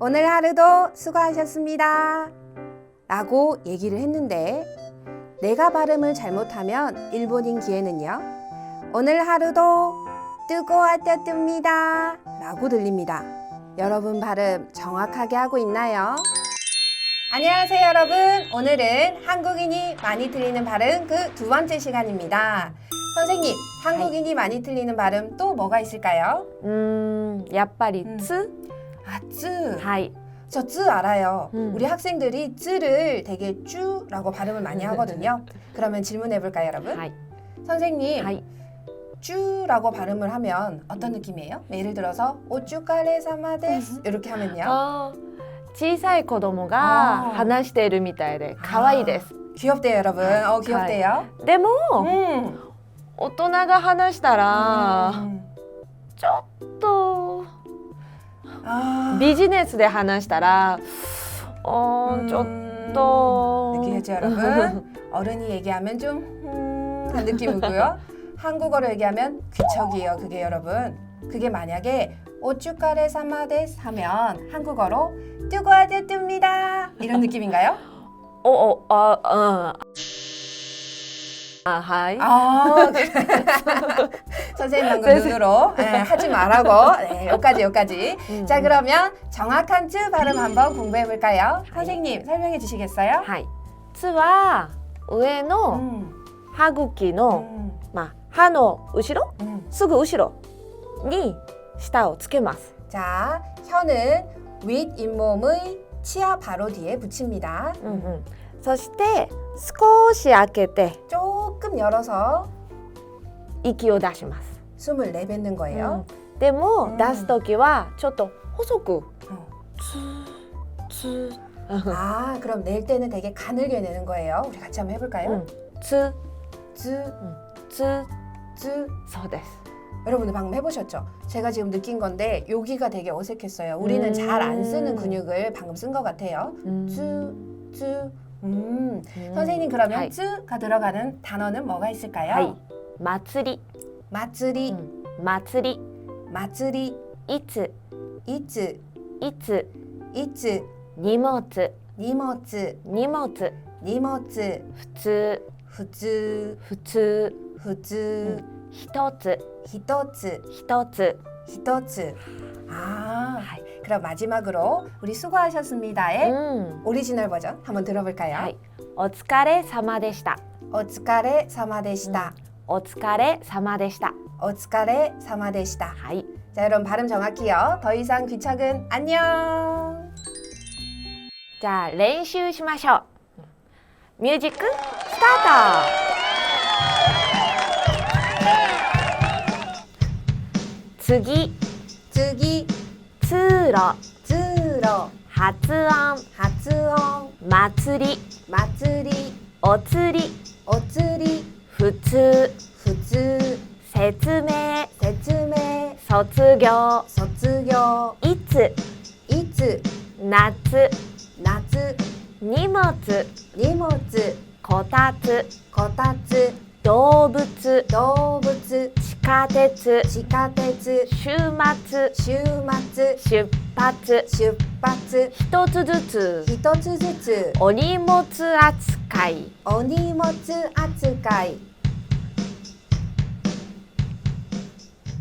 오늘 하루도 수고하셨습니다. 라고 얘기를 했는데 내가 발음을 잘못하면 일본인 귀에는요. 오늘 하루도 뜨거웠다 뜹니다. 라고 들립니다. 여러분 발음 정확하게 하고 있나요? 안녕하세요 여러분. 오늘은 한국인이 많이 틀리는 발음 그 두 번째 시간입니다. 선생님, 한국인이 많이 틀리는 발음 또 뭐가 있을까요? 음, 야빨이 음. 츠 아, 쯔. はい 저 쯔 알아요. 음. 우리 학생들이 쯔를 되게 쭈라고 발음을 많이 하거든요. 그러면 질문해 볼까요, 여러분? はい 선생님, はい 쭈라고 발음을 하면 어떤 느낌이에요? 네, 예를 들어서 오쭈카레 사마데스 이렇게 하면요. あー小さい子供あーが話しているみたいで可愛いです 귀엽대요, 여러분. 어, 귀엽대요. でも 음. 大人が話したら 음. ちょっと 아. ビジネスで話したら어 음. ちょっと 느끼겠죠, 여러분? 어른이 얘기하면 좀 음, 한 느낌이고요. 한국어로 얘기하면 귀척이에요, 그게 여러분. 그게 만약에 오쭈카레 사마데스 하면 한국어로 뜨거워졌습니다. 이런 느낌인가요? おおあああはい 아, 선생님 방금 선생님. 눈으로 네, 하지 말라고 네, 여기까지 여기까지 음, 자 음. 그러면 정확한 쯔 발음 한번 공부해 볼까요? 선생님 설명해 주시겠어요? はい「つ」は上の 음, 歯茎の、 음, まあ、歯の後ろ 음. すぐ後ろに舌をつけます。 자 혀는 윗 잇몸의 치아 바로 뒤에 붙입니다 うんうん、そして少し開けて 조금 열어서 息を出します。 숨을 내뱉는 거예요 うんでも、うん出す時はちょっと細く 어. つつ 아 그럼 낼 때는 되게 가늘게 내는 거예요 우리 같이 한번 해볼까요? うんつ 쯔, つ 쯔, そうです。 여러분들 방금 해보셨죠? 제가 지금 느낀 건데 여기가 되게 어색했어요. 우리는 음. 잘 안 쓰는 근육을 방금 쓴 것 같아요. うん、 쯔, 쯔. 음. うん 선생님 그러면 はい 쯔가 들어가는 단어는 뭐가 있을까요? はい。 祭り、 마츠리, うん祭り、 마츠리, いつ 이츠, いつ 이츠, 荷物 니모츠, 荷物 니모츠, 普通 후츠, 普通 후츠, 一つ 히토츠, 一つ 히토츠. 아, はい。 그럼 마지막으로 우리 수고하셨습니다의 うん。 오리지널 버전 한번 들어볼까요? はい。お疲れ様でした。 오츠카레 사마데시다. お疲れ様でした。 오츠카레 사마데시다. はい。 자, 여러분 발음 정확히요. 더 이상 귀착은 안녕. じゃあ練習しましょう。ミュージックスタート。次、 쯔기, 通路、 쯔러, 発音、 하츠엉, 祭り、 마츠리, お釣り、 오츠리, 普通普通説明説明。卒業。卒業。いつ？いつ？夏。夏。荷物。荷物。こたつ。こたつ。動物。動物。地下鉄。地下鉄。週末。週末。出発。出発。一つずつ。一つずつ。お荷物扱い。お荷物扱い。